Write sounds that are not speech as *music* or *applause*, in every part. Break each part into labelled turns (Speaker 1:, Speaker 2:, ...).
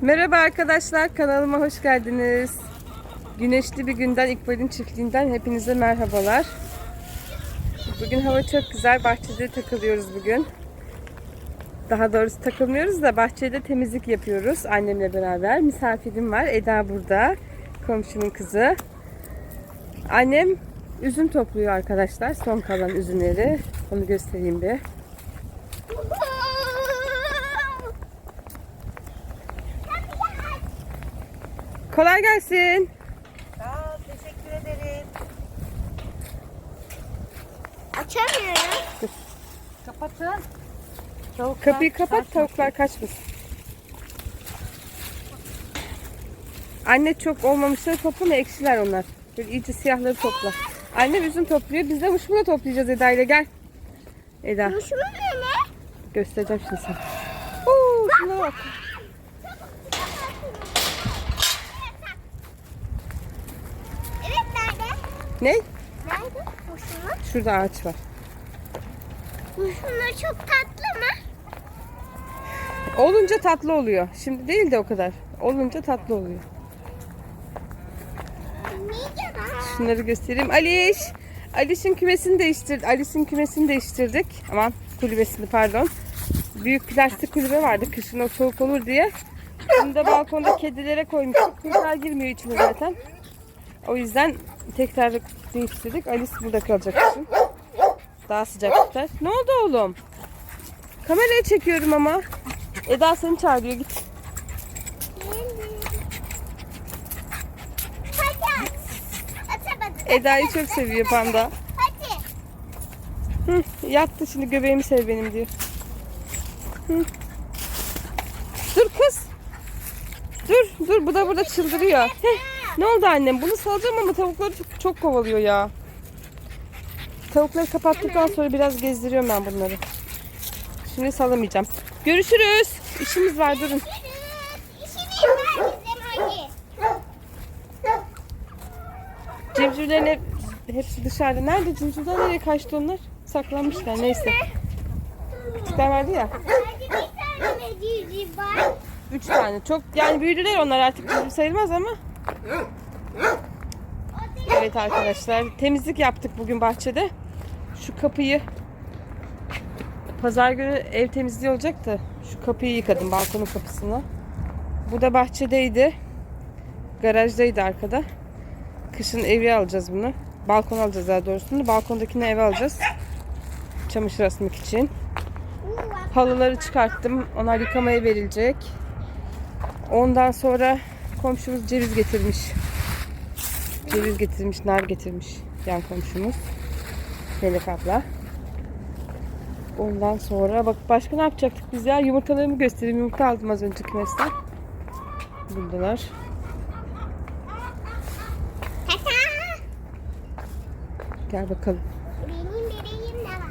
Speaker 1: Merhaba arkadaşlar, kanalıma hoş geldiniz. Güneşli bir günden, İkbal'in çiftliğinden hepinize merhabalar. Bugün hava çok güzel, bahçede takılıyoruz bugün. Daha doğrusu takılmıyoruz da bahçede temizlik yapıyoruz annemle beraber. Misafirim var, Eda burada, komşunun kızı. Annem üzüm topluyor arkadaşlar, son kalan üzümleri. Onu göstereyim bir. Kolay gelsin.
Speaker 2: Sağ ol, teşekkür ederim.
Speaker 3: Açamıyorum.
Speaker 2: Kapatın. Tavuklar
Speaker 1: Kapıyı kapat
Speaker 2: kaçmasın.
Speaker 1: tavuklar kaçmasın. Anne çok olmamışları toplama ekşiler onlar. Böyle iyice siyahları topla. Anne üzüm topluyor. Biz de muşmula toplayacağız Eda ile gel. Eda
Speaker 3: Şunu ne?
Speaker 1: göstereceğim şimdi sana. Oo, şuna bak.
Speaker 3: Evet nerede?
Speaker 1: Ne?
Speaker 3: Nerede? Kuşunlar.
Speaker 1: Şurada ağaç var.
Speaker 3: Kuşunlar çok tatlı mı?
Speaker 1: Olunca tatlı oluyor. Şimdi değil de o kadar. Olunca tatlı oluyor. Şunları göstereyim. Aliş. Aliş'in kümesini değiştirdik. Alice'in kümesini değiştirdik. Aman kulübesini pardon. Büyük plastik kulübe vardı kışın o soğuk olur diye. Bunu da balkonda kedilere koymuştuk. Kumsal girmiyor içine zaten. O yüzden tekrar değiştirdik. Alice burada kalacak kışın. Daha sıcak tutar. Ne oldu oğlum? Kameraya çekiyorum ama. Eda seni çağırıyor git. Eda'yı çok seviyor panda.
Speaker 3: Hadi.
Speaker 1: Hı, yattı şimdi göbeğimi sev benim diyor. Hı. Dur kız. Dur dur bu da burada çıldırıyor. Heh, ne oldu annem? Bunu salacağım ama tavukları çok, çok kovalıyor ya. Tavukları kapattıktan sonra biraz gezdiriyorum ben bunları. Şimdi salamayacağım. Görüşürüz. İşimiz var durun. Civcivlerin hep, hepsi dışarıda. Nerede civcivler? Nereye kaçtı onlar? Saklanmışlar neyse. Küçükler vardı ya. Üç tane. Çok yani büyüdüler onlar artık civciv sayılmaz ama. Evet arkadaşlar temizlik yaptık bugün bahçede. Şu kapıyı pazar günü ev temizliği olacaktı. Şu kapıyı yıkadım balkonun kapısını. Bu da bahçedeydi. Garajdaydı arkada. Kışın evi alacağız bunu. Balkon alacağız daha doğrusu. Balkondakini eve alacağız. Çamaşır asmak için. Halıları çıkarttım. Onlar yıkamaya verilecek. Ondan sonra komşumuz ceviz getirmiş. Ceviz getirmiş, nar getirmiş yan komşumuz. Melek abla. Ondan sonra bak başka ne yapacaktık biz ya? Yumurtalarımı göstereyim. Yumurta aldım az önce kümesten. Buradalar. Gel bakalım.
Speaker 3: Benim bebeğim de var.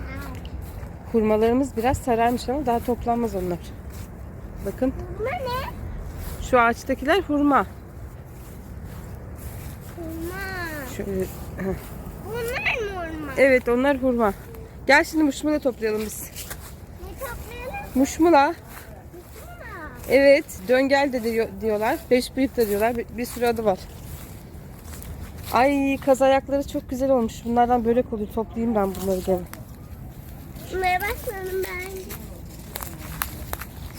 Speaker 1: Hurmalarımız biraz sararmış ama daha toplanmaz onlar. Bakın
Speaker 3: Bu ne?
Speaker 1: Şu ağaçtakiler hurma.
Speaker 3: Hurma.
Speaker 1: Şöyle,
Speaker 3: Bunlar mı hurma?
Speaker 1: evet onlar hurma. Gel şimdi muşmula toplayalım biz.
Speaker 3: Ne toplayalım?
Speaker 1: Muşmula.
Speaker 3: Hurma.
Speaker 1: Evet, döngel de diyor- diyorlar. Beş büyük de diyorlar. Bir, bir sürü adı var. Ay kaz ayakları çok güzel olmuş. Bunlardan börek olur. Toplayayım ben bunları gene.
Speaker 3: Bunlara bakmadım ben.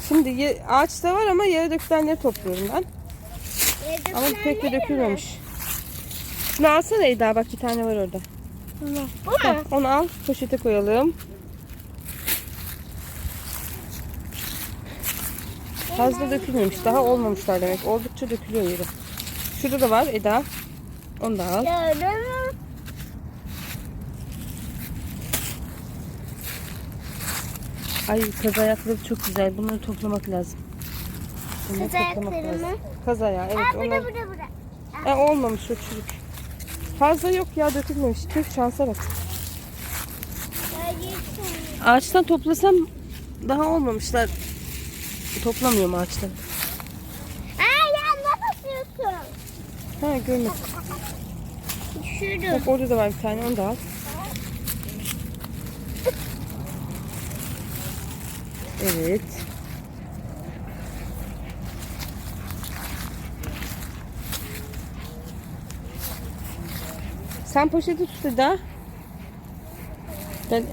Speaker 1: Şimdi ağaçta var ama yere dökülenleri topluyorum ben.
Speaker 3: Evde
Speaker 1: Ama pek de
Speaker 3: ne mi?
Speaker 1: dökülmemiş. Şunu alsana Eda bak bir tane var orada.
Speaker 3: Bu mu?
Speaker 1: Onu al poşete koyalım. Fazla dökülmemiş. Daha olmamışlar demek. Oldukça dökülüyor yere. Şurada da var Eda. Onu da al.
Speaker 3: Gördün mü?
Speaker 1: Ay kaz ayakları çok güzel. Bunları toplamak lazım. Bunları
Speaker 3: Kaz ayakları mı?
Speaker 1: Kaz ayağı evet.
Speaker 3: Aa, burada
Speaker 1: onlar...
Speaker 3: burada burada.
Speaker 1: E, olmamış o çürük. Fazla yok ya dökülmemiş. Tüh şansa bak. Ağaçtan toplasam daha olmamışlar. Toplamıyorum ağaçtan.
Speaker 3: Aa yanına basıyorsun.
Speaker 1: Ha görmedim.
Speaker 3: Düşürdüm.
Speaker 1: Bak orada da var bir tane onu da al. Evet. Sen poşeti tut Eda. Ben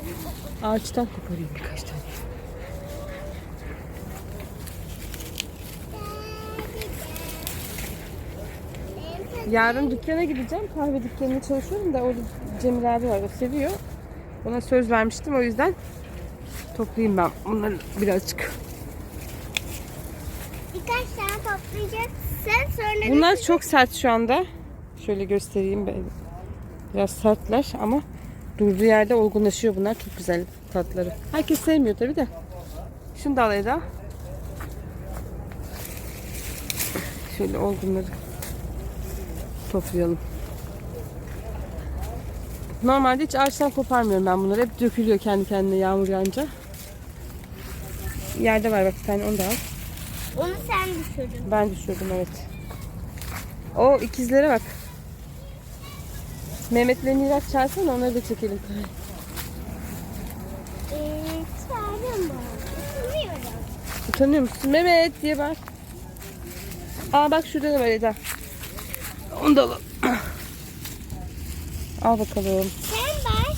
Speaker 1: ağaçtan koparayım birkaç tane. Yarın dükkana gideceğim. Kahve dükkanında çalışıyorum da orada Cemil abi var. O seviyor. Ona söz vermiştim o yüzden toplayayım ben bunları birazcık.
Speaker 3: Birkaç tane toplayacaksın sonra
Speaker 1: Bunlar çok sert şu anda. Şöyle göstereyim. ben. Biraz sertler ama durduğu yerde olgunlaşıyor bunlar. Çok güzel tatları. Herkes sevmiyor tabi de. Şunu da al Eda. Şöyle olgunları toplayalım. Normalde hiç ağaçtan koparmıyorum ben bunları. Hep dökülüyor kendi kendine yağmur yağınca. Yerde var bak bir tane onu da al.
Speaker 3: onu sen düşürdün.
Speaker 1: Ben düşürdüm evet. O ikizlere bak. Mehmet'le Miraç çağırsana onları da çekelim.
Speaker 3: Ee, bana. Bilmiyorum.
Speaker 1: Utanıyor musun? Mehmet diye bak. Aa bak şurada da var Eda. Onu da alalım. Al bakalım.
Speaker 3: Sen bak.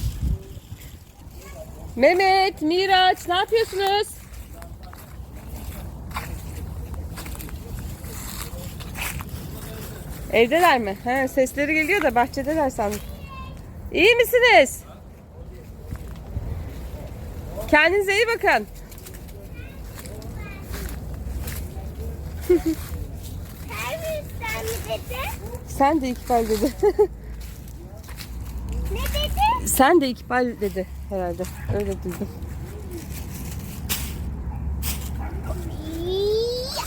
Speaker 1: Mehmet, Miraç ne yapıyorsunuz? Evdeler mi? He, sesleri geliyor da bahçedeler sandım. İyi misiniz? Kendinize iyi bakın. Sen de İkbal dedi. *laughs*
Speaker 3: Ne dedi?
Speaker 1: Sen de İkbal dedi herhalde. Öyle duydum.
Speaker 3: Ya.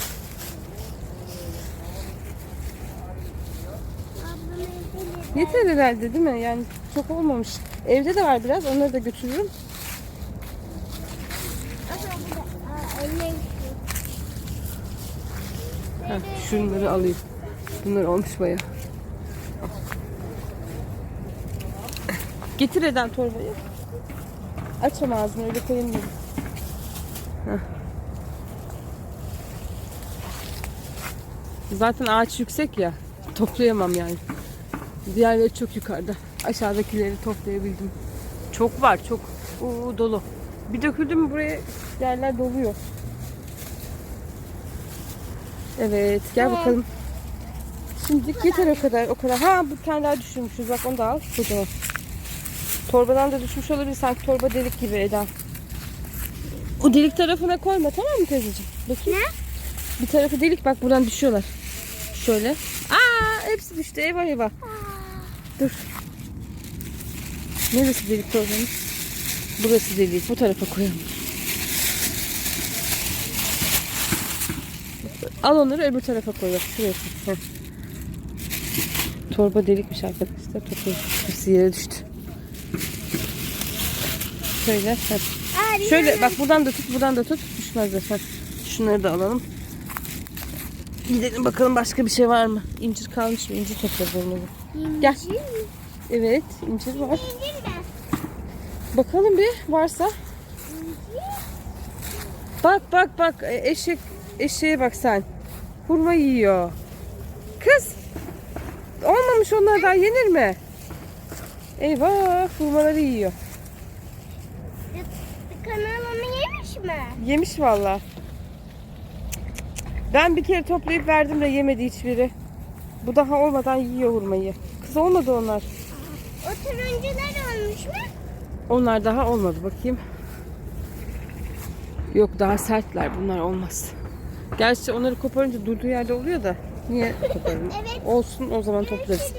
Speaker 3: Ablam evde
Speaker 1: Yeter herhalde değil mi? Yani çok olmamış. Evde de var biraz. Onları da götürürüm. Heh, şunları alayım. Bunlar olmuş baya. Getir Eden torbayı. Aç ama ağzını öyle koyayım dedim. Zaten ağaç yüksek ya. Toplayamam yani. Diğerleri çok yukarıda. Aşağıdakileri toplayabildim. Çok var çok. Oo, dolu. Bir döküldü mü buraya yerler doluyor. Evet gel bakalım. Şimdi yeter o kadar o kadar. Ha bir tane daha düşürmüşüz bak onu da al. Kocaman. Torbadan da düşmüş olabilir sanki torba delik gibi Eda. O delik tarafına koyma tamam mı teyzeciğim? Bakayım.
Speaker 3: Ne?
Speaker 1: Bir tarafı delik bak buradan düşüyorlar. Şöyle. Aa hepsi düştü eyvah eyvah. Dur. Neresi delik torbanın? Burası delik. Bu tarafa koyalım. Al onları öbür tarafa koy. Bak şuraya koy. Heh. Torba delikmiş arkadaşlar. Toplayın. Hepsi yere düştü. Şöyle. heh. Şöyle bak buradan da tut, buradan da tut. Düşmezler. Heh. Şunları da alalım. Gidelim bakalım başka bir şey var mı? İncir kalmış mı? İncir toplarız Gel.
Speaker 3: Mi?
Speaker 1: Evet, incir var.
Speaker 3: İncir.
Speaker 1: Bakalım bir varsa.
Speaker 3: İncir.
Speaker 1: Bak bak bak e, eşek eşeğe bak sen. Hurma yiyor. Kız. Olmamış onlar daha yenir mi? Eyvah hurmaları yiyor.
Speaker 3: Kanalımı yemiş mi?
Speaker 1: Yemiş valla. Ben bir kere toplayıp verdim de yemedi hiçbiri. Bu daha olmadan yiyor hurmayı. Kız olmadı onlar.
Speaker 3: O turuncular olmuş mu?
Speaker 1: Onlar daha olmadı bakayım. Yok daha sertler bunlar olmaz. Gerçi onları koparınca durduğu yerde oluyor da niye koparın? *laughs*
Speaker 3: Evet.
Speaker 1: Olsun o zaman toplarız.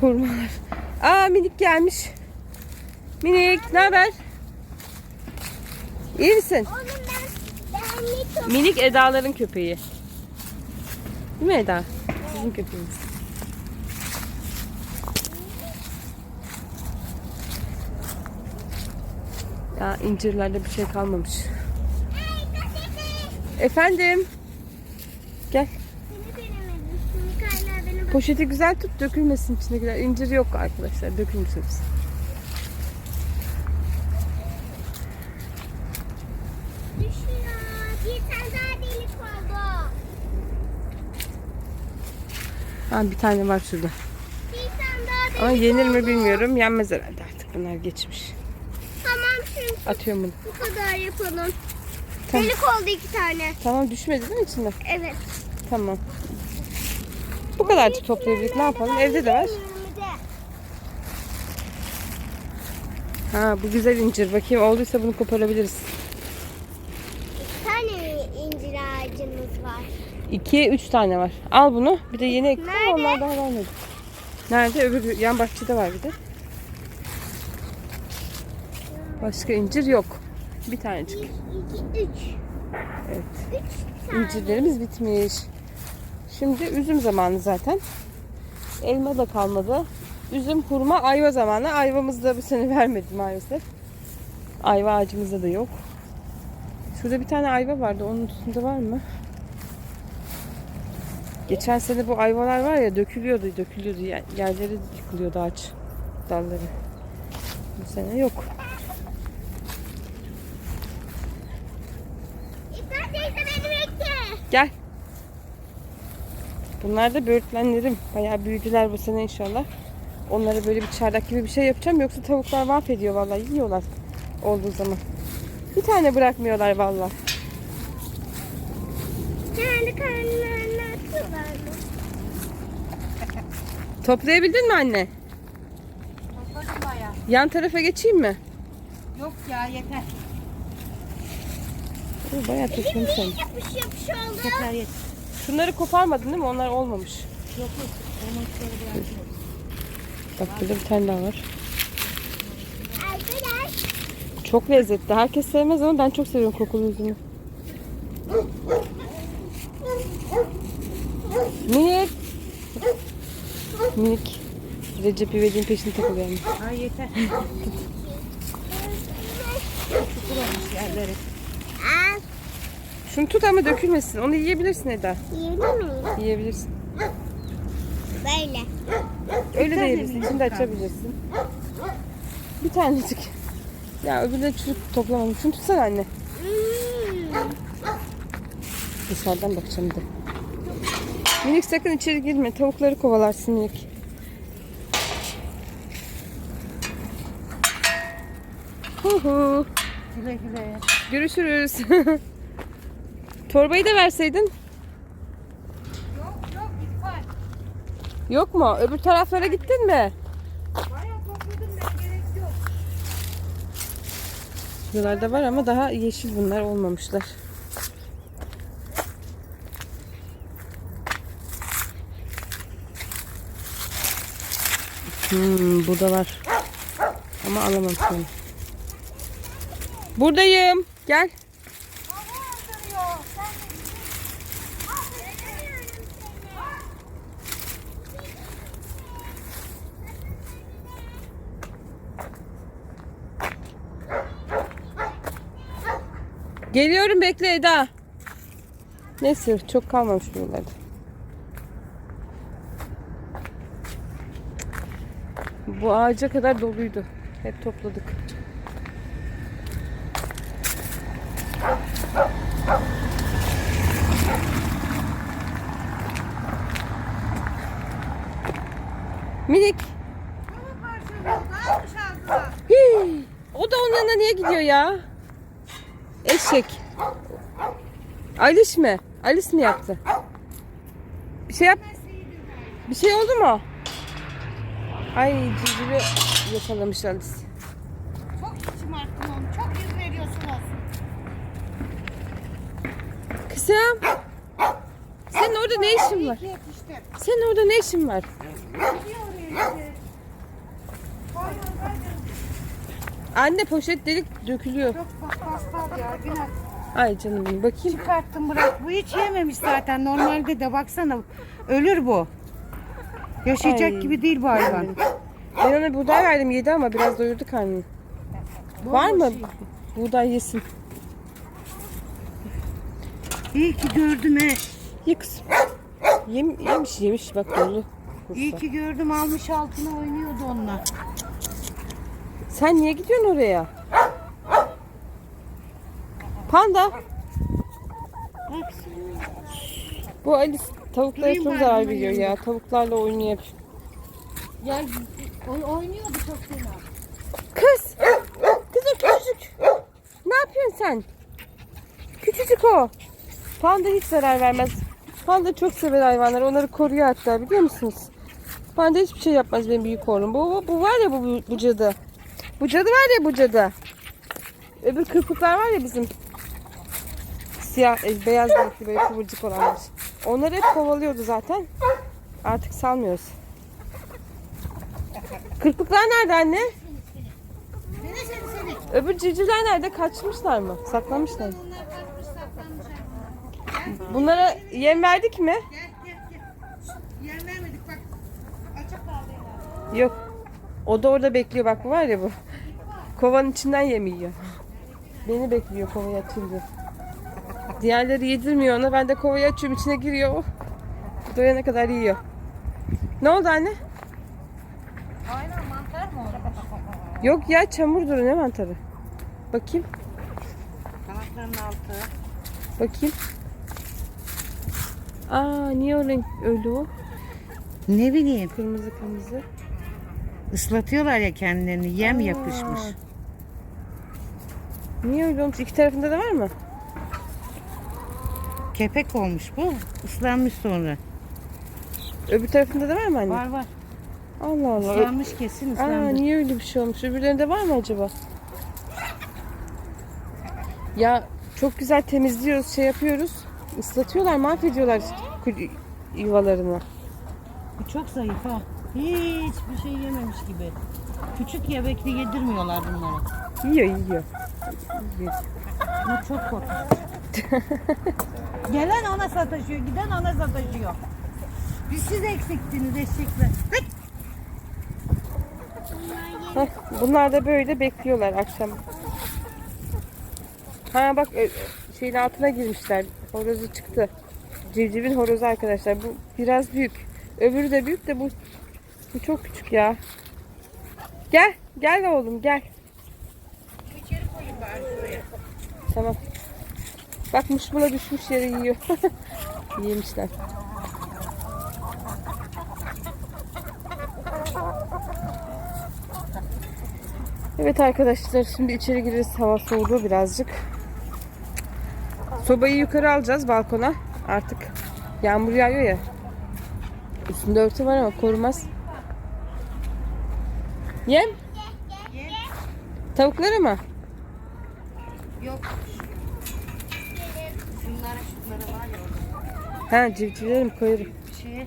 Speaker 3: Hurmalar.
Speaker 1: Hurmalar. Aa minik gelmiş. Minik ne haber? İyi misin?
Speaker 3: Oğlum ben ben çok
Speaker 1: Minik Eda'ların köpeği. Değil mi Eda? Sizin köpeğiniz. Ya incirlerde bir şey kalmamış. Efendim? Gel. Poşeti güzel tut dökülmesin içine gider. İncir yok arkadaşlar dökülmüş hepsi.
Speaker 3: düşüyor. Bir tane daha delik oldu.
Speaker 1: Ha bir tane var şurada. Ama yenir mi bilmiyorum. Yenmez herhalde artık bunlar geçmiş.
Speaker 3: Tamam şimdi
Speaker 1: Atıyorum bunu.
Speaker 3: bu kadar yapalım.
Speaker 1: Tamam.
Speaker 3: Delik oldu iki tane.
Speaker 1: Tamam düşmedi değil mi içinde?
Speaker 3: Evet.
Speaker 1: Tamam. Bu kadarcık toplayabildik. Ne yapalım? Evde de var. Ha bu güzel incir. Bakayım olduysa bunu koparabiliriz.
Speaker 3: İki tane incir ağacımız var.
Speaker 1: 2 üç tane var. Al bunu. Bir de yeni ektim
Speaker 3: Nerede?
Speaker 1: onlar daha vermedi. Nerede? Öbür yan bahçede var bir de. Başka incir yok. Bir tanecik.
Speaker 3: Bir, iki, üç.
Speaker 1: Evet.
Speaker 3: Üç tane.
Speaker 1: İncirlerimiz bitmiş. Şimdi üzüm zamanı zaten. Elma da kalmadı. Üzüm, hurma, ayva zamanı. Ayvamız da bu sene *laughs* vermedi maalesef. Ayva ağacımızda da yok. Şurada bir tane ayva vardı. Onun üstünde var mı? Geçen sene bu ayvalar var ya dökülüyordu, dökülüyordu. Yer- Yerleri yıkılıyordu ağaç dalları. Bu sene yok.
Speaker 3: İkra teyze beni bekle.
Speaker 1: Gel. Bunlar da böğürtlenlerim. Bayağı büyüdüler bu sene inşallah. Onlara böyle bir çardak gibi bir şey yapacağım. Yoksa tavuklar mahvediyor vallahi. Yiyorlar olduğu zaman. Bir tane bırakmıyorlar vallahi.
Speaker 3: Kendi karnlarına atıyorlar mı?
Speaker 1: Toplayabildin mi anne?
Speaker 2: Topladım bayağı.
Speaker 1: Yan tarafa geçeyim mi?
Speaker 2: Yok ya yeter.
Speaker 1: Oo, bayağı toplamış sen.
Speaker 3: Yapış yapış oldu.
Speaker 2: Yeter yeter.
Speaker 1: Şunları koparmadın değil mi? Onlar olmamış.
Speaker 2: Yok yok. Onun şöyle bir yapalım.
Speaker 1: Bak burada bir tane daha var.
Speaker 3: Arkadaş.
Speaker 1: Çok lezzetli. Herkes sevmez ama ben çok seviyorum kokulu üzümü. Minik. Minik. Recep İvedik'in peşine takılıyor. yani.
Speaker 2: Ha yeter. Çukur olmuş yerleri.
Speaker 3: Al.
Speaker 1: Şunu tut ama dökülmesin. Onu yiyebilirsin Eda.
Speaker 3: Yiyebilir miyim?
Speaker 1: Yiyebilirsin.
Speaker 3: Böyle.
Speaker 1: Öyle de yiyebilirsin. İçinde açabilirsin. Bir tanecik. Ya öbürleri çocuk toplamadım. Şunu tutsana anne.
Speaker 3: Hmm.
Speaker 1: Dışarıdan bakacağım de. Minik sakın içeri girme. Tavukları kovalarsın minik. Hu hu.
Speaker 2: Güle güle.
Speaker 1: Görüşürüz. *laughs* Torbayı da verseydin.
Speaker 2: Yok yok iptal.
Speaker 1: Yok mu? Öbür taraflara gittin mi?
Speaker 2: Bayağı topladım ben gerek yok.
Speaker 1: Buralarda var ama daha yeşil bunlar olmamışlar. Hmm, burada var. Ama alamam an. Buradayım. Gel. Geliyorum bekle Eda. Neyse çok kalmamış buralarda. Bu ağaca kadar doluydu. Hep topladık. Minik. Hii, o da onun yanına niye gidiyor ya? Eşek. Aliş mi? Alice mi yaptı? Bir şey yap. Bir şey oldu mu? Ay civcivi yakalamış Alice.
Speaker 2: Çok şımarttın onu. Çok yüz veriyorsunuz.
Speaker 1: Kızım. Senin orada ne işin var? Senin orada ne işin var? Anne poşet delik dökülüyor.
Speaker 2: Çok pastal ya. Günah.
Speaker 1: Ay canım benim bakayım.
Speaker 2: Çıkarttım bırak. Bu hiç yememiş zaten. Normalde de baksana ölür bu. Yaşayacak
Speaker 1: Ay.
Speaker 2: gibi değil bu hayvan.
Speaker 1: Ben ona buğday verdim yedi ama biraz doyurdu karnını. Var mı? Buğday yesin.
Speaker 2: İyi ki gördüm he.
Speaker 1: Ye kızım. Yem, yemiş yemiş bak dolu.
Speaker 2: İyi ki gördüm almış altına oynuyordu onunla.
Speaker 1: Sen niye gidiyorsun oraya? Panda.
Speaker 2: Bak.
Speaker 1: Bu Alice tavuklara
Speaker 2: Durayım
Speaker 1: çok
Speaker 2: ben
Speaker 1: zarar veriyor
Speaker 2: yanında.
Speaker 1: ya. Tavuklarla oynuyor hep.
Speaker 2: Ya Oy, oynuyordu çok fena.
Speaker 1: Kız! Kızım küçücük. Ne yapıyorsun sen? Küçücük o. Panda hiç zarar vermez. Panda çok sever hayvanları. Onları koruyor hatta biliyor musunuz? Panda hiçbir şey yapmaz benim büyük oğlum. Bu, bu, bu var ya bu, bu, bu cadı. Bu cadı var ya bu cadı. Öbür kırpıklar var ya bizim. Siyah, e, beyaz renkli böyle kıvırcık olanlar. Onları hep kovalıyordu zaten. Artık salmıyoruz. Kırpıklar nerede anne? Öbür civcivler nerede? Kaçmışlar mı? Saklanmışlar mı? Bunlara yem verdik mi?
Speaker 2: Yer vermedik.
Speaker 1: Yok. O da orada bekliyor bak bu var ya bu. Kovanın içinden yem yiyor. Beni bekliyor kovayı açayım diye. Diğerleri yedirmiyor ona. Ben de kovayı açıyorum içine giriyor. Oh. Doyana kadar yiyor. Ne oldu anne?
Speaker 2: Aynen mantar mı orada?
Speaker 1: Yok ya çamurdur ne mantarı. Bakayım.
Speaker 2: Kanatların altı.
Speaker 1: Bakayım. Aa niye o renk öyle o?
Speaker 2: Ne bileyim.
Speaker 1: Kırmızı kırmızı.
Speaker 2: Islatıyorlar ya kendilerini. Yem
Speaker 1: Aa.
Speaker 2: yapışmış.
Speaker 1: Niye öyle olmuş? İki tarafında da var mı?
Speaker 2: Kepek olmuş bu. Islanmış sonra.
Speaker 1: Öbür tarafında da var mı anne?
Speaker 2: Var var.
Speaker 1: Allah Allah.
Speaker 2: Islanmış kesin
Speaker 1: Aa,
Speaker 2: ıslanmış.
Speaker 1: niye öyle bir şey olmuş? Öbürlerinde var mı acaba? Ya çok güzel temizliyoruz, şey yapıyoruz. Islatıyorlar, mahvediyorlar yuvalarını.
Speaker 2: Bu çok zayıf ha. Hiçbir şey yememiş gibi. Küçük yemekli yedirmiyorlar bunlara.
Speaker 1: Yiyor, yiyor. Yiyor.
Speaker 2: Bu çok korkunç. Gelen ona sataşıyor, giden ona sataşıyor. Biz siz eksiktiniz eşekler.
Speaker 1: Heh, bunlar da böyle bekliyorlar akşam. Ha bak şeyin altına girmişler. Horozu çıktı. Civcivin horozu arkadaşlar. Bu biraz büyük. Öbürü de büyük de bu bu çok küçük ya. Gel, gel oğlum gel. Tamam. Bak muşmula düşmüş yere yiyor. *laughs* Yemişler. Evet arkadaşlar şimdi içeri gireriz. Hava soğudu birazcık. Sobayı yukarı alacağız balkona. Artık yağmur yağıyor ya. Üstünde örtü var ama korumaz. Yem?
Speaker 2: Yem
Speaker 1: Tavukları mı?
Speaker 2: yok. Şunlara şunlara var ya orada.
Speaker 1: Ha civcivleri mi koyarım?
Speaker 2: Şey,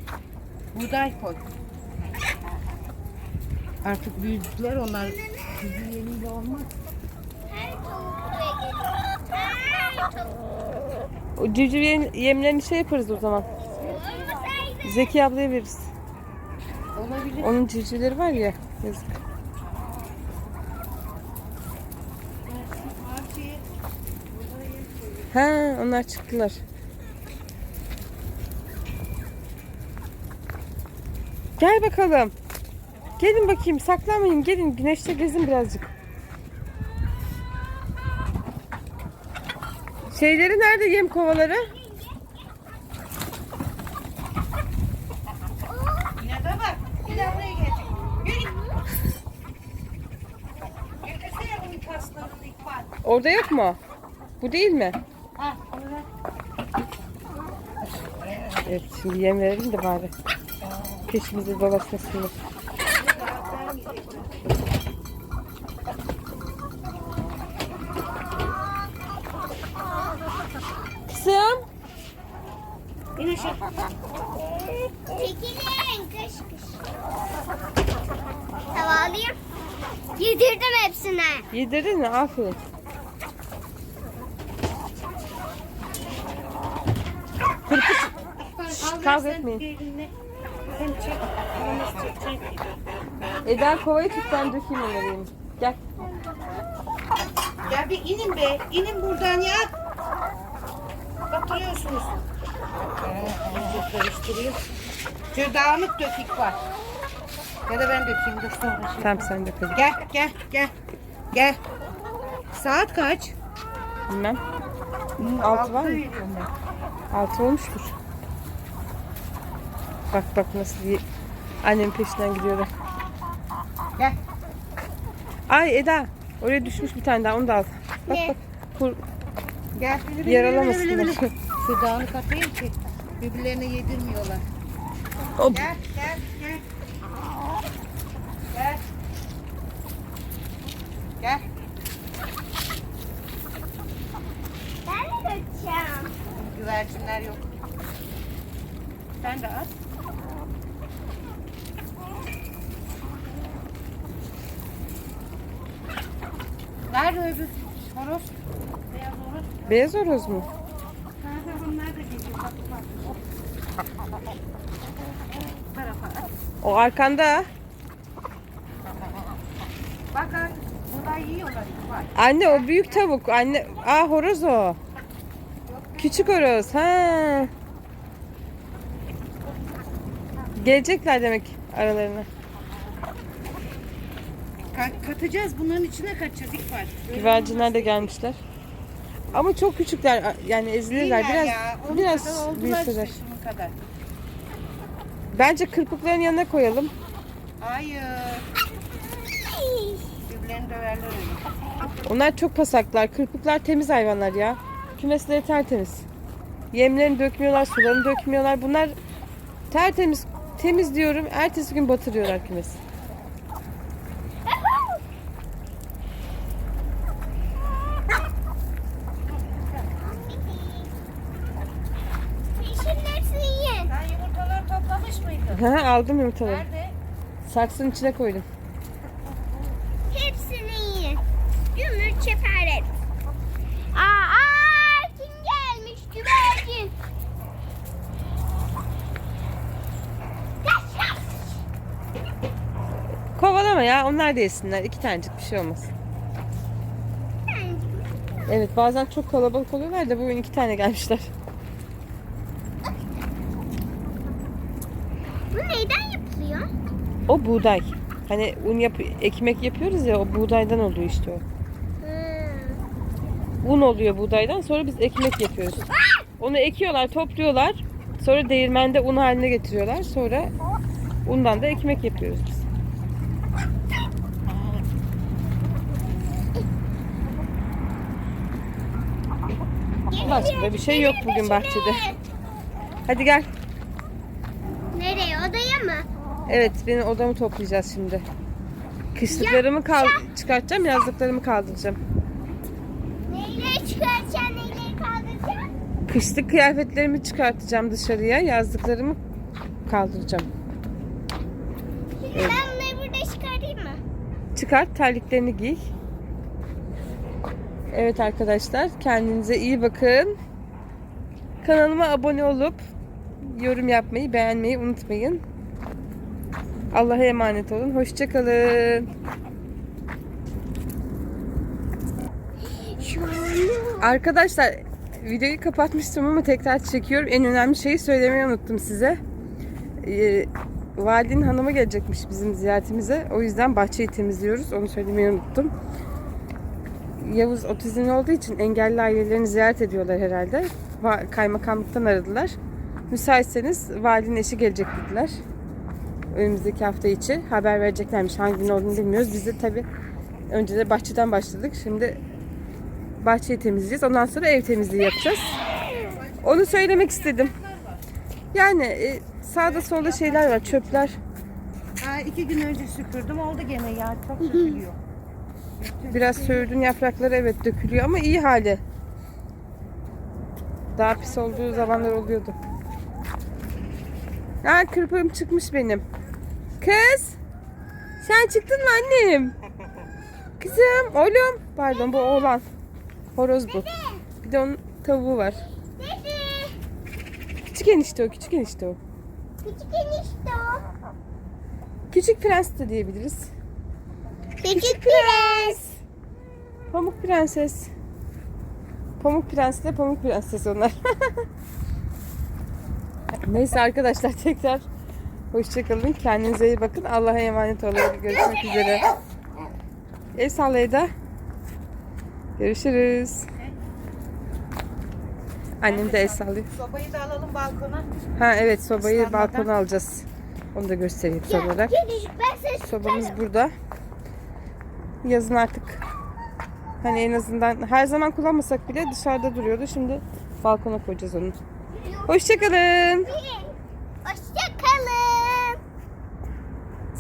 Speaker 2: buğday koy. Artık büyüdüler onlar. Bizim yeniyle olmaz.
Speaker 1: O civciv yem- yemlerini şey yaparız o zaman. Zeki ablaya veririz.
Speaker 2: Olabilir.
Speaker 1: Onun civcivleri var ya. Yazık. Ha, onlar çıktılar. Gel bakalım. Gelin bakayım saklanmayın gelin güneşte gezin birazcık. Şeyleri nerede yem kovaları? Orada yok mu? Bu değil mi? Evet şimdi yem verelim de bari. Peşimizi dolaşmasınlar. Kızım.
Speaker 2: İn aşağı.
Speaker 3: Çekilin kış kış. Tavalayayım. Yedirdim hepsine.
Speaker 1: Yedirdin mi? Aferin.
Speaker 2: Al
Speaker 1: kavga
Speaker 2: ver sen
Speaker 1: etmeyin.
Speaker 2: Çek. Çek, çek.
Speaker 1: Eda kovayı tut ben dökeyim onları. Gel.
Speaker 2: Ya bir inin be. inin buradan ya. Batırıyorsunuz. Ee, karıştırayım. Şöyle dağınık dök İkbal. Ya da ben dökeyim. Dur sonra. şey-
Speaker 1: Tamam sen dök hadi.
Speaker 2: Gel gel gel. Gel. Saat kaç?
Speaker 1: Bilmem. Altı var mı?
Speaker 2: veriyorum ben.
Speaker 1: Altı olmuştur. Bak bak nasıl bir annemin peşinden gidiyorlar.
Speaker 2: Gel.
Speaker 1: Ay Eda. Oraya düşmüş bir tane daha onu da al. Bak
Speaker 3: Ne?
Speaker 1: bak. Kur,
Speaker 2: Gel.
Speaker 1: yaralamasınlar.
Speaker 2: Şu *laughs* dağınık atayım ki birbirlerine yedirmiyorlar.
Speaker 1: Hop.
Speaker 2: Gel. Gel. Gel.
Speaker 3: Ben de götüreceğim.
Speaker 2: Güvercinler yok. Sen de at. Nerede öbür horoz? Beyaz horoz.
Speaker 1: Beyaz horoz mu?
Speaker 2: Nerede bunlar da geliyor. Bak bak.
Speaker 1: O arkanda.
Speaker 2: Bak at. Burada yiyorlar.
Speaker 1: Anne o büyük tavuk. Anne, aa horoz o. Küçük horoz. Ha. Gelecekler demek aralarına.
Speaker 2: Ka- katacağız. Bunların içine katacağız. İlk var.
Speaker 1: Güvercinler de gelmişler. Ama çok küçükler. Yani ezilirler.
Speaker 2: Değiller
Speaker 1: Biraz
Speaker 2: ya. Onun
Speaker 1: biraz
Speaker 2: kadar
Speaker 1: büyüseler.
Speaker 2: işte şunun kadar.
Speaker 1: Bence kırpıkların yanına koyalım.
Speaker 2: Hayır. Birbirlerini döverler öyle.
Speaker 1: Onlar çok pasaklar. Kırpıklar temiz hayvanlar ya. Kümesleri tertemiz. Yemlerini dökmüyorlar, sularını dökmüyorlar. Bunlar tertemiz, temiz diyorum. Ertesi gün batırıyorlar kümesi.
Speaker 3: Şimdi hepsini yiyin.
Speaker 2: Sen yumurtaları toplamış mıydın?
Speaker 1: Ha, aldım yumurtaları.
Speaker 2: Nerede?
Speaker 1: Saksının içine koydum.
Speaker 3: Hepsini yiyin. Gümrük çeparet. Aa, aa, kim gelmiş güvercin? Kaç, kaç.
Speaker 1: Kovalama ya. Onlar da yesinler. İki tanecik bir şey olmaz. Evet bazen çok kalabalık oluyorlar da bugün iki tane gelmişler. O buğday. Hani un yap ekmek yapıyoruz ya o buğdaydan oluyor işte o.
Speaker 3: Hmm.
Speaker 1: Un oluyor buğdaydan sonra biz ekmek yapıyoruz. Onu ekiyorlar, topluyorlar. Sonra değirmende un haline getiriyorlar. Sonra undan da ekmek yapıyoruz biz. Başka bir şey yok bugün bahçede. Hadi gel. Evet, benim odamı toplayacağız şimdi. Kışlıklarımı kal çıkartacağım, yazlıklarımı kaldıracağım.
Speaker 3: Neyle çıkaracaksın, neyle kaldıracaksın?
Speaker 1: Kışlık kıyafetlerimi çıkartacağım dışarıya, yazlıklarımı kaldıracağım. Evet.
Speaker 3: ben bunları burada çıkarayım mı?
Speaker 1: Çıkart, terliklerini giy. Evet arkadaşlar, kendinize iyi bakın. Kanalıma abone olup yorum yapmayı, beğenmeyi unutmayın. Allah'a emanet olun. Hoşçakalın. Arkadaşlar videoyu kapatmıştım ama tekrar çekiyorum. En önemli şeyi söylemeyi unuttum size. Ee, valinin hanımı gelecekmiş bizim ziyaretimize. O yüzden bahçeyi temizliyoruz. Onu söylemeyi unuttum. Yavuz otizmli olduğu için engelli ailelerini ziyaret ediyorlar herhalde. Kaymakamlıktan aradılar. Müsaitseniz valinin eşi gelecek dediler. Önümüzdeki hafta içi haber vereceklermiş. Hangi gün olduğunu bilmiyoruz. Biz de tabii önce de bahçeden başladık. Şimdi bahçeyi temizleyeceğiz. Ondan sonra ev temizliği yapacağız. Onu söylemek istedim. Yani e, sağda solda şeyler var, çöpler.
Speaker 2: Ha, iki gün önce süpürdüm oldu gene ya. Çok süpürüyor.
Speaker 1: Biraz söğüdün yaprakları evet dökülüyor ama iyi hali. Daha pis olduğu zamanlar oluyordu. Ha kırpığım çıkmış benim. Kız! Sen çıktın mı annem? Kızım, oğlum. Pardon bu oğlan. Horoz bu. Bir de onun tavuğu var. Küçük enişte o, küçük enişte o.
Speaker 3: Küçük enişte o.
Speaker 1: Küçük prens de diyebiliriz.
Speaker 3: Küçük prens.
Speaker 1: Pamuk prenses. Pamuk prens de pamuk prenses onlar. *laughs* Neyse arkadaşlar tekrar hoşçakalın. Kendinize iyi bakın. Allah'a emanet olun. Görüşmek üzere. El salla Eda. Görüşürüz. Annem de el sallıyor.
Speaker 2: Sobayı da alalım balkona.
Speaker 1: Ha evet sobayı
Speaker 2: Islanmadan.
Speaker 1: balkona alacağız. Onu da göstereyim son olarak. Sobamız burada. Yazın artık hani en azından her zaman kullanmasak bile dışarıda duruyordu. Şimdi balkona koyacağız onu. Hoşçakalın.
Speaker 3: Hoşça